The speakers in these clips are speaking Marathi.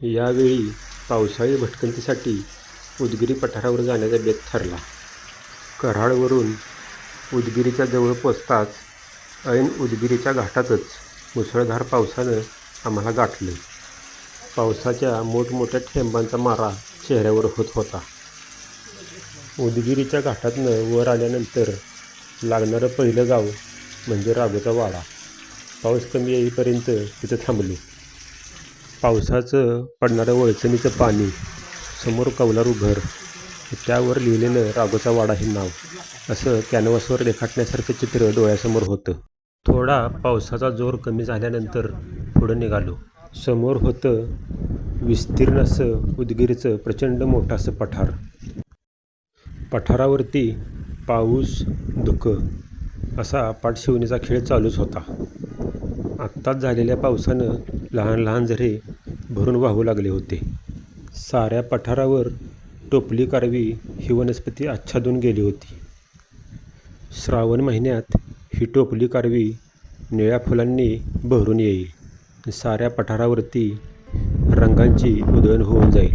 यावेळी पावसाळी भटकंतीसाठी उदगिरी पठारावर जाण्याचा बेत ठरला. कराडवरून उदगिरीच्या जवळ पोचताच ऐन उदगिरीच्या घाटातच मुसळधार पावसानं आम्हाला गाठलं. पावसाच्या मोठमोठ्या थेंबांचा मारा चेहऱ्यावर होत होता. उदगिरीच्या घाटातनं वर आल्यानंतर लागणारं पहिलं गाव म्हणजे राघोचा वाडा. पाऊस कमी येईपर्यंत तिथं थांबलो. पावसाचं पडणारं वळचणीचं पाणी, समोर कौलारू घर, त्यावर लिहिलेलं राघोचा वाडा हे नाव, असं कॅनव्हासवर रेखाटण्यासारखं चित्र डोळ्यासमोर होतं. थोडा पावसाचा जोर कमी झाल्यानंतर पुढं निघालो. समोर होतं विस्तीर्ण असं उदगीरचं प्रचंड मोठं असं पठार. पठारावरती पाऊस, धुकं असा पाठशिवणीचा खेळ चालूच होता. आत्ताच झालेल्या पावसानं लहान लहान झरे भरून वाहू लागले होते. साऱ्या पठारावर टोपली कारवी ही वनस्पती आच्छादून गेली होती. श्रावण महिन्यात ही टोपली कारवी निळ्या फुलांनी बहरून येईल. साऱ्या पठारावरती रंगांची उधळण होऊन जाईल.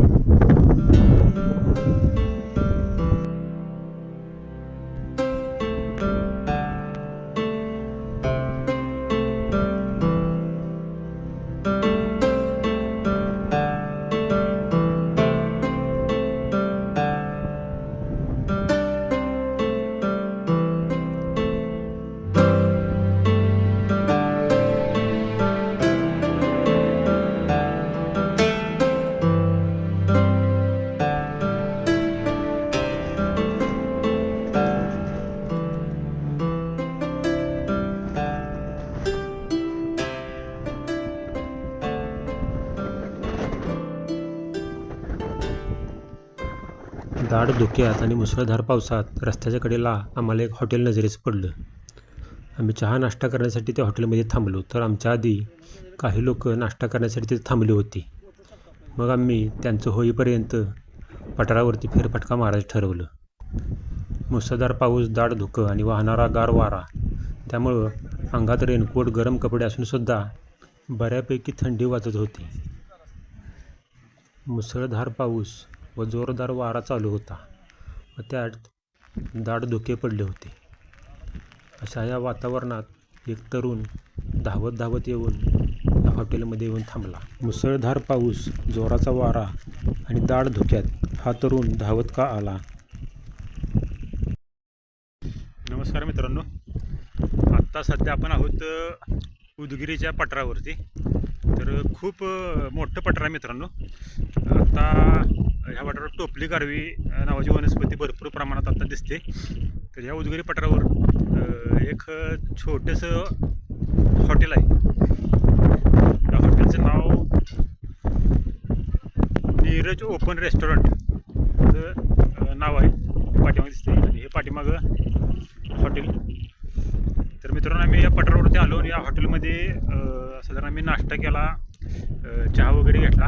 दाट धुक्यात आणि मुसळधार पावसात रस्त्याच्या कडेला आम्हाला एक हॉटेल नजरेस पडलं. आम्ही चहा नाश्ता करण्यासाठी त्या हॉटेलमध्ये थांबलो तर आमच्या आधी काही लोकं नाश्ता करण्यासाठी तिथे थांबली होती. मग आम्ही त्यांचं होईपर्यंत पठारावरती फेरफटका मारायचं ठरवलं. मुसळधार पाऊस, दाट धुकं आणि वाहणारा गार वारा त्यामुळं अंगात रेनकोट, गरम कपडे असूनसुद्धा बऱ्यापैकी थंडी वाजत होती. मुसळधार पाऊस व जोरदार वारा चालू होता व त्यात दाट धुके पडले होते. अशा या वातावरणात एक तरुण धावत धावत येऊन या हॉटेलमध्ये येऊन थांबला. मुसळधार पाऊस, जोराचा वारा आणि दाट धुक्यात हा तरुण धावत का आला? नमस्कार मित्रांनो आत्ता सध्या आपण आहोत उदगिरीच्या पठारावरती तर खूप मोठं पटरा आहे मित्रांनो आता ह्या पठारावर टोपली गारवी नावाची वनस्पती भरपूर प्रमाणात आता दिसते. तर ह्या उदगिरी पठारावर एक छोटंसं हॉटेल आहे. त्या हॉटेलचं नाव नीरज ओपन रेस्टॉरंट नाव आहे. पाठीमागे दिसते आणि हे पाठीमागं हॉटेल. तर मित्रांनो आम्ही या पठारावरती आलो आणि या हॉटेलमध्ये साधारण आम्ही नाश्ता केला चहा वगैरे घेतला.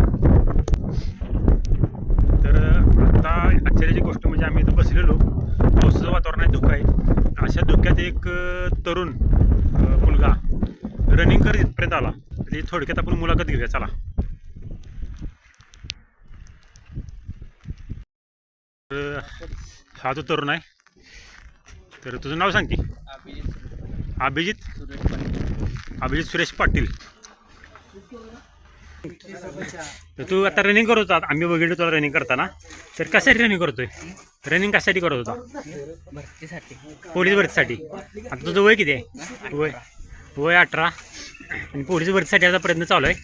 आश्चर्याची गोष्ट म्हणजे आम्ही इथं बसलेलो. पावसाचं वातावरण आहे धुकं आहे. अशा धुक्यात एक तरुण मुलगा रनिंग करत इथपर्यंत आला. तर थोडक्यात आपण मुलाखत घेऊया. चला. तर हा जो तरुण आहे. तर तुझं नाव सांग की. अभिजित. अभिजित सुरेश पाटील. तर तू आता रनिंग करत होता. आम्ही बघितलं तुला रनिंग करताना. तर कशासाठी रनिंग करतोय? रनिंग कशासाठी करत होता? पोलीस भरतीसाठी. आता तुझं वय किती आहे? वय वय अठरा. आणि पोलीस भरतीसाठी याचा प्रयत्न चालू आहे.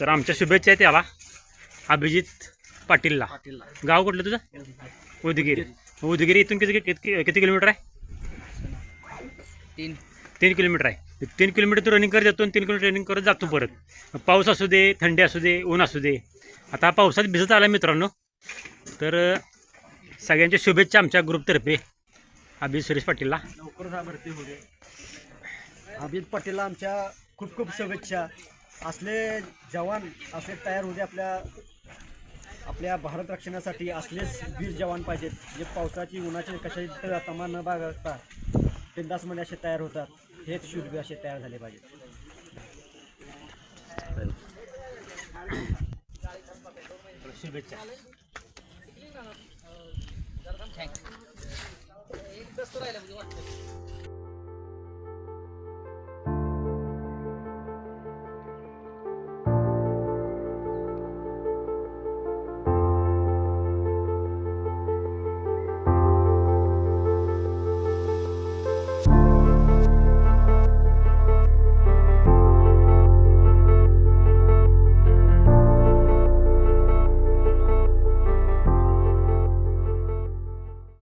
तर आमच्या शुभेच्छा आहेत त्याला अभिजित पाटीलला. गाव कुठलं तुझं? उदगिरी. उदगिरी इथून किती किती किती किलोमीटर आहे? तीन. तीन किलोमीटर आहे. तीन किलोमीटर तू रनिंग करत जातो आणि तीन किलोमीटर रनिंग करत जातो परत. पाऊस असू दे थंडी असू दे ऊन असू दे. आता हा पावसात भिजत आला मित्रांनो. तर सगळ्यांच्या शुभेच्छा आमच्या ग्रुपतर्फे अभिजित सुरेश पाटीलला. लवकर भरती होऊ दे. पाटीलला आमच्या खूप खूप शुभेच्छा. असले जवान असले तयार होऊ दे आपल्या आपल्या भारत रक्षणासाठी असलेच वीर जवान पाहिजेत. जे पावसाची उन्हाची कशाची तमा न बागता बिंदासमध्ये असे तयार होतात. हेच शुल्क असे तयार झाले पाहिजेत. शुभेच्छा.